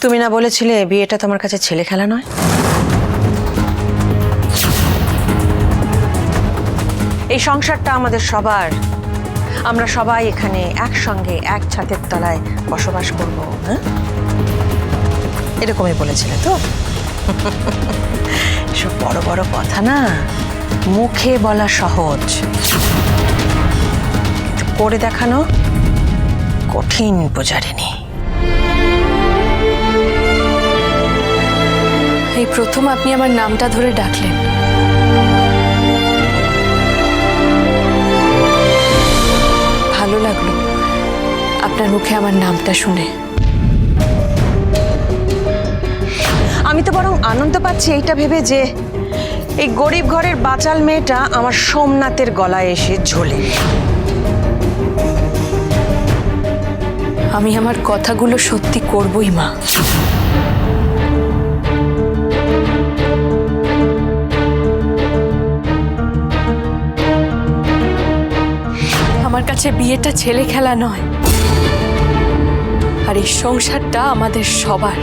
তুমি না বলেছিলে বিয়েটা তোমার কাছে ছেলে খেলা নয়? এই সংসারটা আমাদের সবার। আমরা সবাই এখানে একসঙ্গে, এক ছাদের তলায় বসবাস করব হ্যাঁ? এরকমই বলেছিলে তো? সব বড় বড় কথা না? মুখে বলা সহজ। করে দেখানো কঠিন পূজারিনী এই প্রথম আপনি আমার নামটা ধরে ডাকলেন। ভালো লাগল আপনার মুখে আমার নামটা শুনে। আমি তো বরং আনন্দ পাচ্ছি এইটা ভেবে যে এই গরিব ঘরের বাচাল মেয়েটা আমার সোমনাথের গলায় এসে ঝোলে। আমি আমার কথাগুলো সত্যি করবই মা। কাছে বিয়েটা ছেলে খেলা নয়। আর এই সংসারটা আমাদের সবার।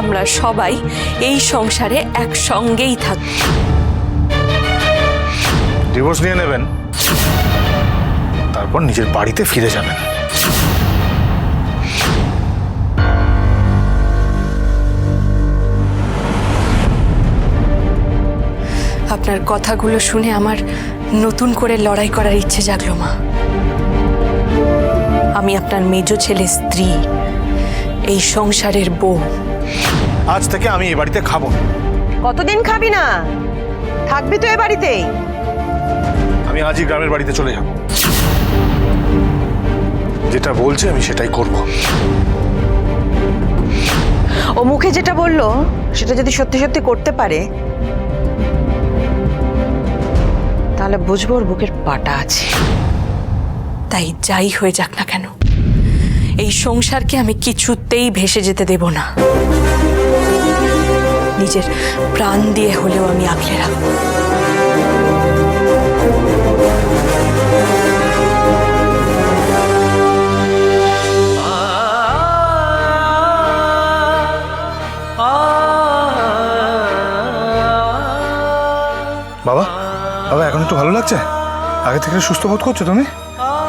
আমরা সবাই এই সংসারে একসঙ্গেই থাকি। ডিভোর্স নিয়ে নেবেন, তারপর নিজের বাড়িতে ফিরে যাবেন। আপনার কথাগুলো শুনে আমার নতুন করে লড়াই করার ইচ্ছে জাগলো মা। আমি আপনার মেজ ছেলে স্ত্রী এই সংসারের বউ। আজ থেকে আমি এই বাড়িতে খাব। কতদিন খাবি না? থাকবি তো এ বাড়িতেই। আমি আজই গ্রামের বাড়িতে চলে যাব। যেটা বলছে আমি সেটাই করব। ও মুখে যেটা বলল সেটা যদি সত্যি সত্যি করতে পারে তাহলে বুঝব ওর বুকের পাটা আছে। তাই যাই হয়ে যাক না কেন? এই সংসারকে আমি কিছুতেই ভেসে যেতে দেব না। নিজের প্রাণ দিয়ে হলেও আমি আগলে রাখব। বাবা? বাবা, এখন একটু ভালো লাগছে? আগে থেকে সুস্থ বোধ করছ তুমি?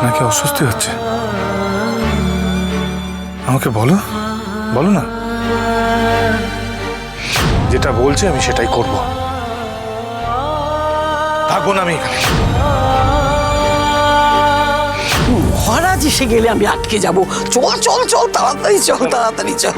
নাকি অস্বস্তি হচ্ছে? আমাকে বলো। বলো না। যেটা বলছে আমি সেটাই করব। থাকব না আমি এখানে। মহারাজ এসে গেলে আমি আটকে যাব। চল চল চল, তাড়াতাড়ি চল তাড়াতাড়ি চল।